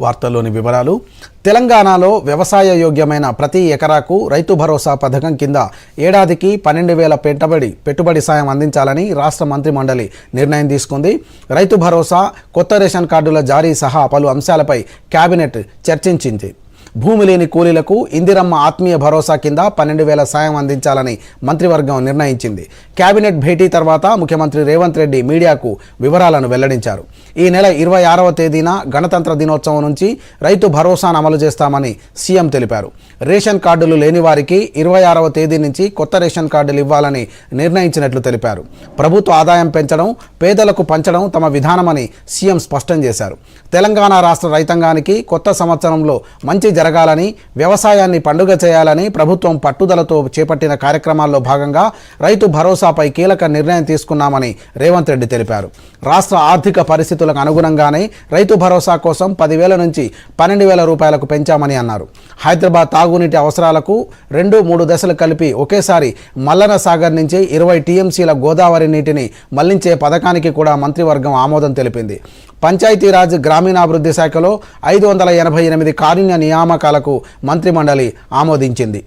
వార్తల్లోని వివరాలు. తెలంగాణలో వ్యవసాయ యోగ్యమైన ప్రతి ఎకరాకు రైతు భరోసా పథకం కింద ఏడాదికి పన్నెండు వేల పెట్టుబడి పెట్టుబడి సాయం అందించాలని రాష్ట్ర మంత్రి మండలి నిర్ణయం తీసుకుంది. రైతు భరోసా కొత్త రేషన్ కార్డుల జారీ సహా పలు అంశాలపై కేబినెట్ చర్చించింది. భూమి లేని కూలీలకు ఇందిరమ్మ ఆత్మీయ భరోసా కింద పన్నెండు వేల సాయం అందించాలని మంత్రివర్గం నిర్ణయించింది. కేబినెట్ భేటీ తర్వాత ముఖ్యమంత్రి రేవంత్ రెడ్డి మీడియాకు వివరాలను వెల్లడించారు. ఈ నెల ఇరవై ఆరవ తేదీన గణతంత్ర దినోత్సవం నుంచి రైతు భరోసాను అమలు చేస్తామని సీఎం తెలిపారు. రేషన్ కార్డులు లేని వారికి ఇరవై ఆరవ తేదీ నుంచి కొత్త రేషన్ కార్డులు ఇవ్వాలని నిర్ణయించినట్లు తెలిపారు. ప్రభుత్వ ఆదాయం పెంచడం పేదలకు పంచడం తమ విధానమని సీఎం స్పష్టం చేశారు. తెలంగాణ రాష్ట్ర రైతాంగానికి కొత్త సంవత్సరంలో మంచి జరగాలని వ్యవసాయాన్ని పండుగ చేయాలని ప్రభుత్వం పట్టుదలతో చేపట్టిన కార్యక్రమాల్లో భాగంగా రైతు భరోసాపై కీలక నిర్ణయం తీసుకున్నామని రేవంత్ రెడ్డి తెలిపారు. రాష్ట్ర ఆర్థిక పరిస్థితులకు అనుగుణంగానే రైతు భరోసా కోసం పదివేల నుంచి పన్నెండు వేల రూపాయలకు పెంచామని అన్నారు. హైదరాబాద్ తాగునీటి అవసరాలకు రెండు మూడు దశలు కలిపి ఒకేసారి మల్లన సాగర్ నుంచి ఇరవై టీఎంసీల గోదావరి నీటిని మళ్ళించే పథకానికి కూడా మంత్రివర్గం ఆమోదం తెలిపింది. పంచాయతీరాజ్ గ్రామీణాభివృద్ధి శాఖలో ఐదు వందల ఎనభై ఎనిమిది కారుణ్య నియామకాలకు మంత్రిమండలి ఆమోదించింది.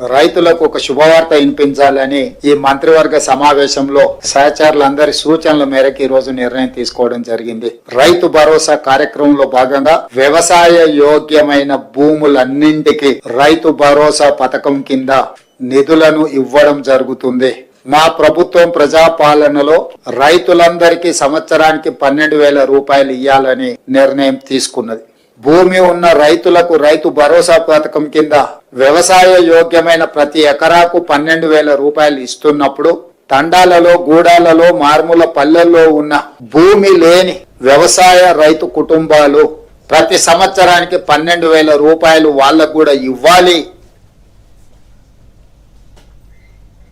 రైతులకు ఒక శుభవార్త వినిపించాలని ఈ మంత్రివర్గ సమావేశంలో సహచరులందరి సూచనల మేరకు ఈ రోజు నిర్ణయం తీసుకోవడం జరిగింది. రైతు భరోసా కార్యక్రమంలో భాగంగా వ్యవసాయ యోగ్యమైన భూములన్నింటికి రైతు భరోసా పథకం కింద నిధులను ఇవ్వడం జరుగుతుంది. మా ప్రభుత్వం ప్రజాపాలనలో రైతులందరికీ సంవత్సరానికి పన్నెండు వేల రూపాయలు ఇవ్వాలని నిర్ణయం తీసుకున్నది. భూమి ఉన్న రైతులకు రైతు భరోసా పథకం కింద వ్యవసాయ యోగ్యమైన ప్రతి ఎకరాకు పన్నెండు వేల రూపాయలు ఇస్తున్నప్పుడు తండాలలో గూడాలలో మార్మూల పల్లెల్లో ఉన్న భూమి లేని వ్యవసాయ రైతు కుటుంబాలు ప్రతి సంవత్సరానికి పన్నెండు వేల రూపాయలు వాళ్ళకు కూడా ఇవ్వాలి.